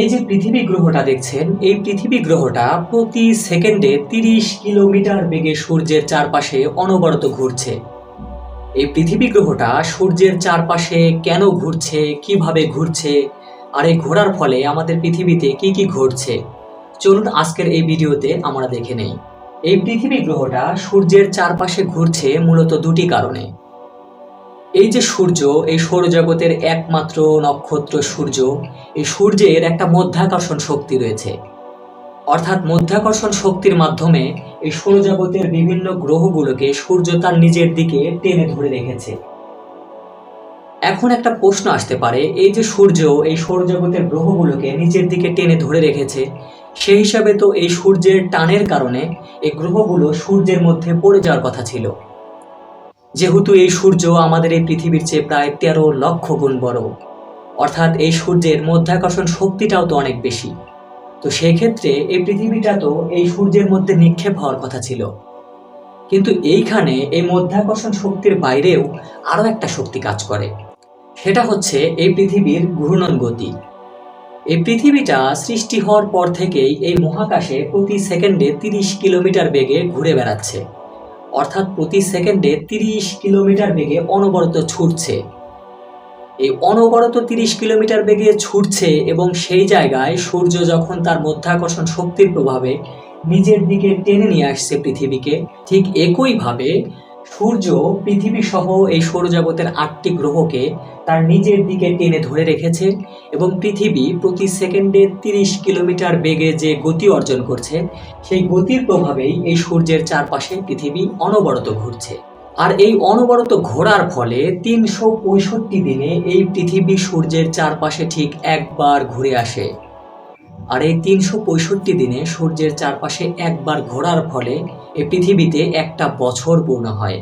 এই যে পৃথিবী গ্রহটা দেখছেন, এই পৃথিবী গ্রহটা প্রতি সেকেন্ডে তিরিশ কিলোমিটার বেগে সূর্যের চারপাশে অনবরত ঘুরছে। এই পৃথিবী গ্রহটা সূর্যের চারপাশে কেন ঘুরছে, কীভাবে ঘুরছে, আর এই ঘোরার ফলে আমাদের পৃথিবীতে কি কি ঘটছে, চলুন আজকের এই ভিডিওতে আমরা দেখে নেই। এই পৃথিবী গ্রহটা সূর্যের চারপাশে ঘুরছে মূলত দুটি কারণে। এই যে সূর্য, এই সৌরজগতের একমাত্র নক্ষত্র সূর্য, এই সূর্যের একটা মধ্যাকর্ষণ শক্তি রয়েছে। অর্থাৎ মধ্যাকর্ষণ শক্তির মাধ্যমে এই সৌরজগতের বিভিন্ন গ্রহগুলোকে সূর্য তার নিজের দিকে টেনে ধরে রেখেছে। এখন একটা প্রশ্ন আসতে পারে, এই যে সূর্য, এই সৌরজগতের গ্রহগুলোকে নিজের দিকে টেনে ধরে রেখেছে সেই হিসাবে তো এই সূর্যের টানের কারণে এই গ্রহগুলো সূর্যের মধ্যে পড়ে যাওয়ার কথা ছিল। যেহেতু এই সূর্য আমাদের এই পৃথিবীর চেয়ে প্রায় তেরো লক্ষ গুণ বড়। অর্থাৎ এই সূর্যের মধ্যাকর্ষণ শক্তিটাও তো অনেক বেশি। তো সেই ক্ষেত্রে এই পৃথিবীটা তো এই সূর্যের মধ্যে নিক্ষেপ হওয়ার কথা ছিল। কিন্তু এইখানে এই মধ্যাকর্ষণ শক্তির বাইরেও আরও একটা শক্তি কাজ করে। সেটা হচ্ছে এই পৃথিবীর ঘূর্ণন গতি। এই পৃথিবীটা সৃষ্টি হওয়ার পর থেকেই এই মহাকাশে প্রতি সেকেন্ডে তিরিশ কিলোমিটার বেগে ঘুরে বেড়াচ্ছে। অর্থাৎ প্রতি সেকেন্ডে তিরিশ কিলোমিটার বেগে অনবরত ছুটছে। এই অনবরত তিরিশ কিলোমিটার বেগে ছুটছে এবং সেই জায়গায় সূর্য যখন তার মধ্যাকর্ষণ শক্তির প্রভাবে নিজের দিকে টেনে নিয়ে আসছে পৃথিবীকে, ঠিক একইভাবে সূর্য পৃথিবী সহ এই সৌরজগতের আটটি গ্রহকে তার নিজের দিকে টেনে ধরে রেখেছে এবং পৃথিবী প্রতি সেকেন্ডে তিরিশ কিলোমিটার বেগে যে গতি অর্জন করছে, সেই গতির প্রভাবেই এই সূর্যের চারপাশে পৃথিবী অনবরত ঘুরছে। আর এই অনবরত ঘোরার ফলে তিনশো পঁয়ষট্টি দিনে এই পৃথিবী সূর্যের চারপাশে ঠিক একবার ঘুরে আসে। আর এই তিনশো পঁয়ষট্টি দিনে সূর্যের চারপাশে একবার ঘোরার ফলে এ পৃথিবীতে একটা বছর পূর্ণ হয়।